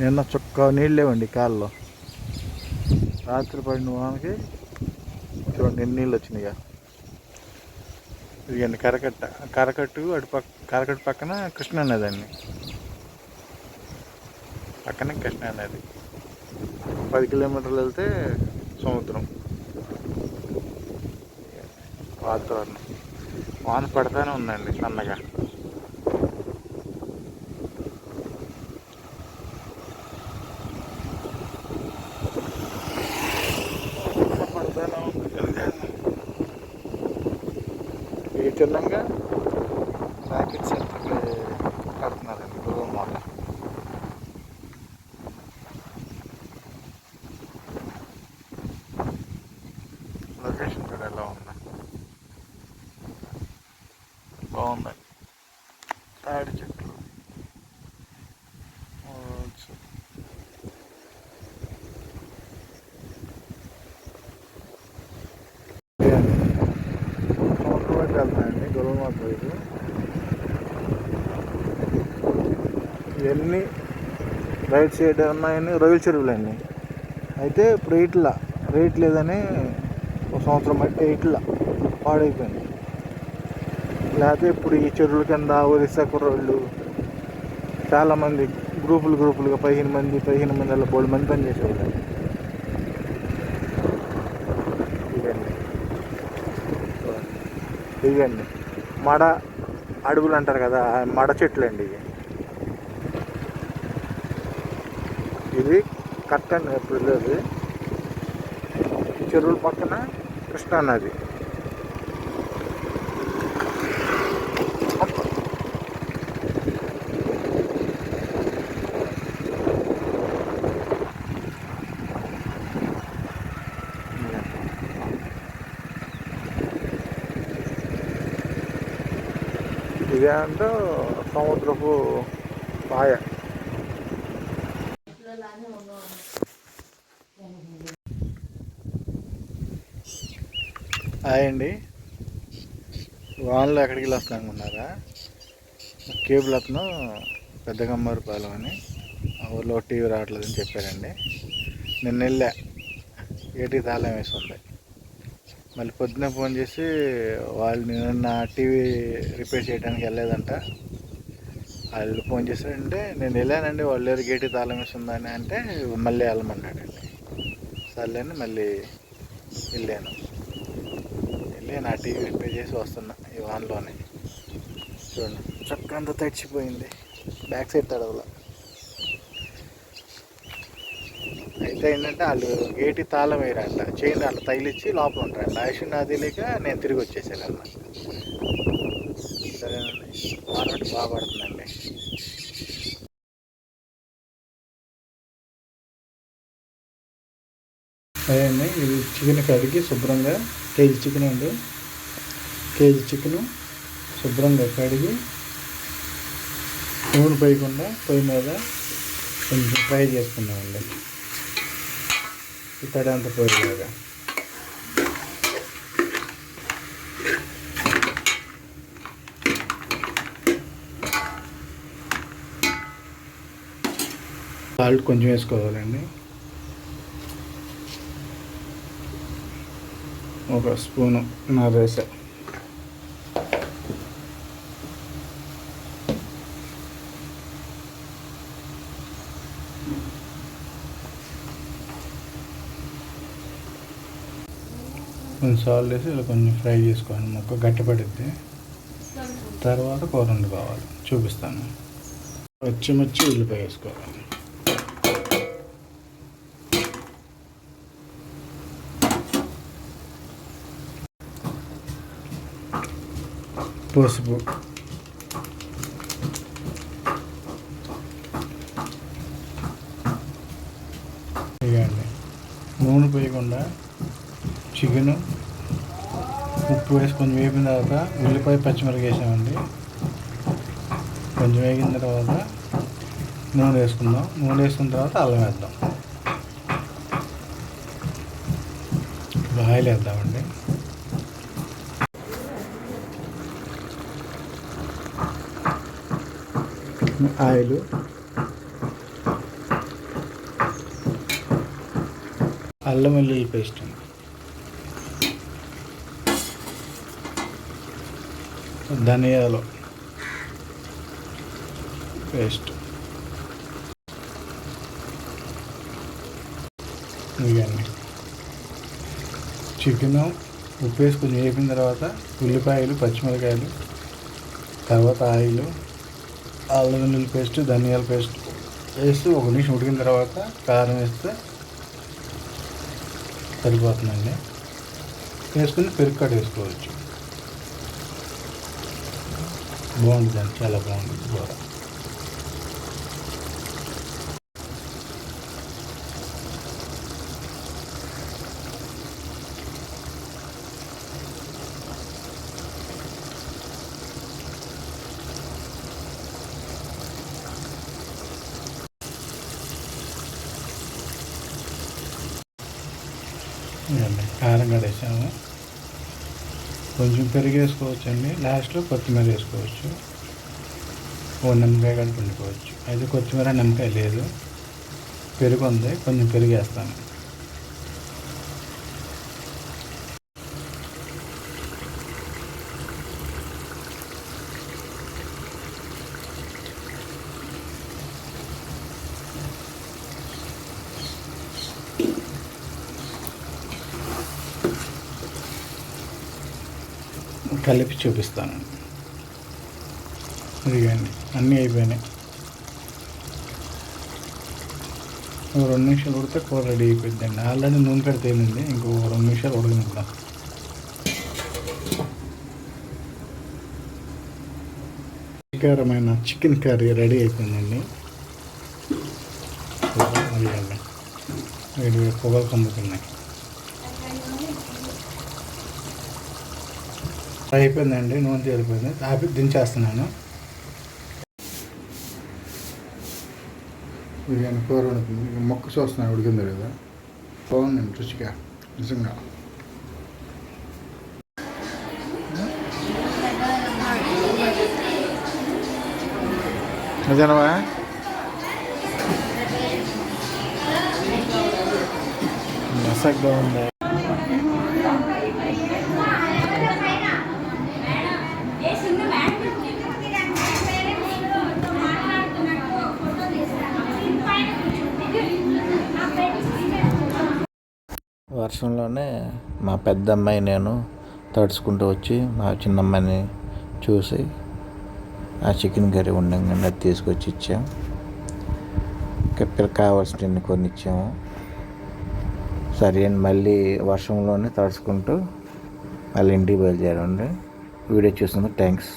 నిన్న చుక్క నీళ్ళు లేవండి కాళ్ళలో. రాత్రి పడిన వానకి చూడండి ఎన్ని నీళ్ళు వచ్చినాయిగా. ఇదిగండి కరకట్ట. కరకట్టు అటు పక్క కరకట్టు పక్కన కృష్ణా నది అండి పక్కన కృష్ణా నది. పది కిలోమీటర్లు వెళ్తే సముద్రం. వాతావరణం. వాన పడతానే ఉందండి సన్నగా పడతానే ఉంది ఈ చిన్నంగా రాకెట్ సెంటర్కి కడుతున్నారండి గురువు మాత. లొకేషన్ కూడా ఎలా ఉంది? బాగుందండి తాడి చెట్లు. ఇవన్నీ రైట్ సైడ్ ఉన్నాయని రొయ్యల చెరువులండి అయితే ఇప్పుడు ఇట్లా రేట్ లేదని ఒక సంవత్సరం బట్టి ఇట్లా పాడైపోయింది. లేకపోతే ఇప్పుడు ఈ చెరువుల కింద ఒరిస్సా కుర్రోళ్ళు చాలామంది గ్రూపులు గ్రూపులుగా పదిహేను మంది పదిహేను మంది అలా బోడు మంది పని చేసేవాళ్ళు. ఇదండి ఇదండి మడ అడవులు అంటారు కదా మడ చెట్లు అండి ఇవి. ఇది కట్ట అండి ఇప్పుడు లేదు చెరువుల పక్కన కృష్ణా నది. ఇదే అంటే హాయ్ అండి. వానలో ఎక్కడికి వెళ్ళి వస్తాను అనుకున్నారా కేబుల్ అతను పెద్దగమ్మారు పాలెం అని ఊర్లో టీవీ రావట్లేదని చెప్పారండి. నిన్న వెళ్ళా. ఏటీ తాళం వేసి ఉంది మళ్ళీ పొద్దున ఫోన్ చేసి వాళ్ళు నిన్న టీవీ రిపేర్ చేయడానికి వెళ్ళలేదంట. వాళ్ళు ఫోన్ చేశారంటే నేను వెళ్ళానండి వాళ్ళు లేరు గేటు తాళం వేసి ఉందని అంటే మళ్ళీ వెళ్ళమన్నాడండి. సర్లేని మళ్ళీ వెళ్ళాను. వెళ్ళి నా టీవీ రిపేర్ చేసి వస్తున్నా ఈ వాన్లోనే. చూడండి చక్క అంతా తడిచిపోయింది. బ్యాక్ సైడ్ తడవల. అయితే ఏంటంటే వాళ్ళు గేటి తాళం వేయరంట చైన్ వాళ్ళు తగిలిచ్చి లోపల ఉంటారంట. ఆయుష్ నా తెలియక నేను తిరిగి వచ్చేసాను అన్నమాట సరేనండి వానటి బాగా పడుతుందండి. అదే అండి ఇది చికెన్ కడిగి శుభ్రంగా కేజీ చికెన్ అండి. కేజీ చికెన్ శుభ్రంగా కడిగి నూనె పోయకుండా పొయ్యి మీద కొంచెం ఫ్రై చేసుకున్నామండి ఈ తడి అంత పోయేలాగా. సాల్ట్ కొంచెం వేసుకోవాలండి. ఒక స్పూను నరేస కొంచెం సాల్ట్ వేసి ఇలా కొంచెం ఫ్రై చేసుకోవాలి. మొక్క గట్టిపడిద్ది తర్వాత కూర వండుకోవాలి. చూపిస్తాను. పచ్చిమిర్చి ఉల్లిపాయ వేసుకోవాలి. పసుపు. ఇవ్వండి నూనె పోయకుండా చికెను ఉప్పు వేసుకొని కొంచెం వేపిన తర్వాత ఉల్లిపాయ పచ్చిమిరపకాయ వేసామండి. కొంచెం వేగిన తర్వాత నూనె వేసుకుందాం. నూనె వేసుకున్న తర్వాత అల్లం వేద్దాం. ఇప్పుడు ఆయిల్ వేద్దామండి ఆయిల్. అల్లం వెల్లుల్లి పేస్ట్ అండి. ధనియాలు. పేస్ట్. ఇవన్నీ చికెన్ ఉప్పు వేసి కొంచెం వేపిన తర్వాత ఉల్లిపాయలు పచ్చిమిరకాయలు తర్వాత ఆయిలు అల్లం వెల్లుల్లి పేస్ట్ ధనియాల పేస్ట్ వేసి ఒక నిమిషం ఉడికిన తర్వాత కారం వేస్తే సరిపోతుందండి. వేసుకుని పెరుగు వేసుకోవచ్చు బాగుంటుందండి చాలా బాగుంటుంది కూర. ఇదండి కారం కడేసాము కొంచెం పెరుగు వేసుకోవచ్చు అండి లాస్ట్లో కొత్తిమీర వేసుకోవచ్చు. ఓ నిమ్మకాయ కూడా పిండుకోవచ్చు అయితే కొత్తిమీర నిమ్మకాయ లేదు. పెరుగు ఉంది కొంచెం పెరిగేస్తాను. కలిపి చూపిస్తాను. ఇదిగండి అన్నీ అయిపోయినాయి. ఒక రెండు నిమిషాలు ఉడితే కూర రెడీ అయిపోయిందండి ఆల్రెడీ నూనె పెడితే ఏమింది ఇంకో రెండు నిమిషాలు ఉడకనిద్దాం రుచికరమైన చికెన్ కర్రీ రెడీ అయిపోయిందండి. అదిగండి వేడి పొగలు కమ్ముతున్నాయి అయిపోయిందండి నూనె తేలిపోయింది. ఆపి దించేస్తున్నాను. బిర్యానీ కూర వండుతుంది. మొక్క చూస్తున్నాను ఉడికింది లేదా. బాగుందండి రుచిగా నిజంగా. నిజమా మసక్ బాగుంది. వర్షంలోనే మా పెద్ద అమ్మాయి నేను తడుచుకుంటూ వచ్చి మా చిన్నమ్మాయిని చూసి ఆ చికెన్ కర్రీ ఉండగానే అది తీసుకొచ్చి ఇచ్చాం. ఇక్కడ కావాల్సినవి కొన్ని ఇచ్చాము సరే అని మళ్ళీ వర్షంలోనే తడుచుకుంటూ మళ్ళీ ఇంటికి బయలుదేరండి వీడియో చూసినందుకు థ్యాంక్స్.